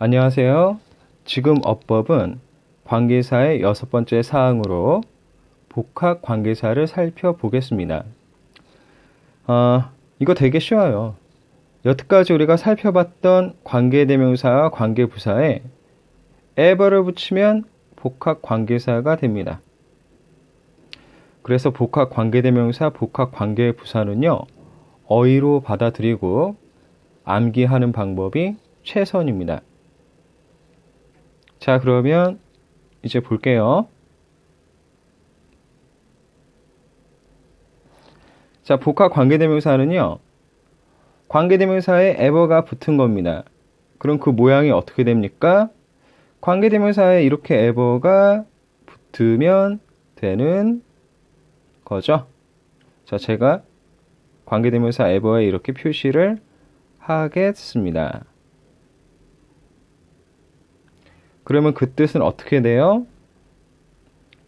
안녕하세요. 지금 어법은 관계사의 여섯 번째 사항으로 복합 관계사를 살펴보겠습니다. 아, 이거 되게 쉬워요. 여태까지 우리가 살펴봤던 관계대명사와 관계부사에 ever를 붙이면 복합 관계사가 됩니다. 그래서 복합 관계대명사, 복합 관계부사는요, 어휘로 받아들이고 암기하는 방법이 최선입니다. 자, 그러면 이제 볼게요. 자, 복합 관계대명사는요, 관계대명사에 ever가 붙은 겁니다. 그럼 그 모양이 어떻게 됩니까? 관계대명사에 이렇게 ever가 붙으면 되는 거죠. 자, 제가 관계대명사 ever에 이렇게 표시를 하겠습니다. 그러면 그 뜻은 어떻게 돼요?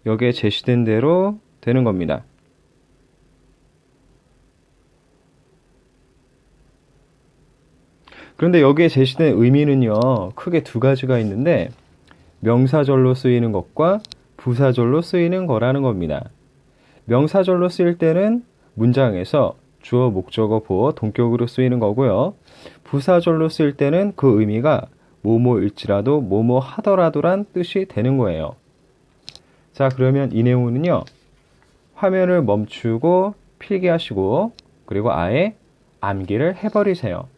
여기에 제시된 대로 되는 겁니다. 그런데 여기에 제시된 의미는요, 크게 두 가지가 있는데, 명사절로 쓰이는 것과 부사절로 쓰이는 거라는 겁니다. 명사절로 쓰일 때는 문장에서 주어, 목적어, 보어, 동격으로 쓰이는 거고요. 부사절로 쓰일 때는 그 의미가 뭐뭐일지라도 뭐뭐 하더라도란 뜻이 되는 거예요. 자, 그러면 이 내용은요. 화면을 멈추고 필기하시고 그리고 아예 암기를 해버리세요.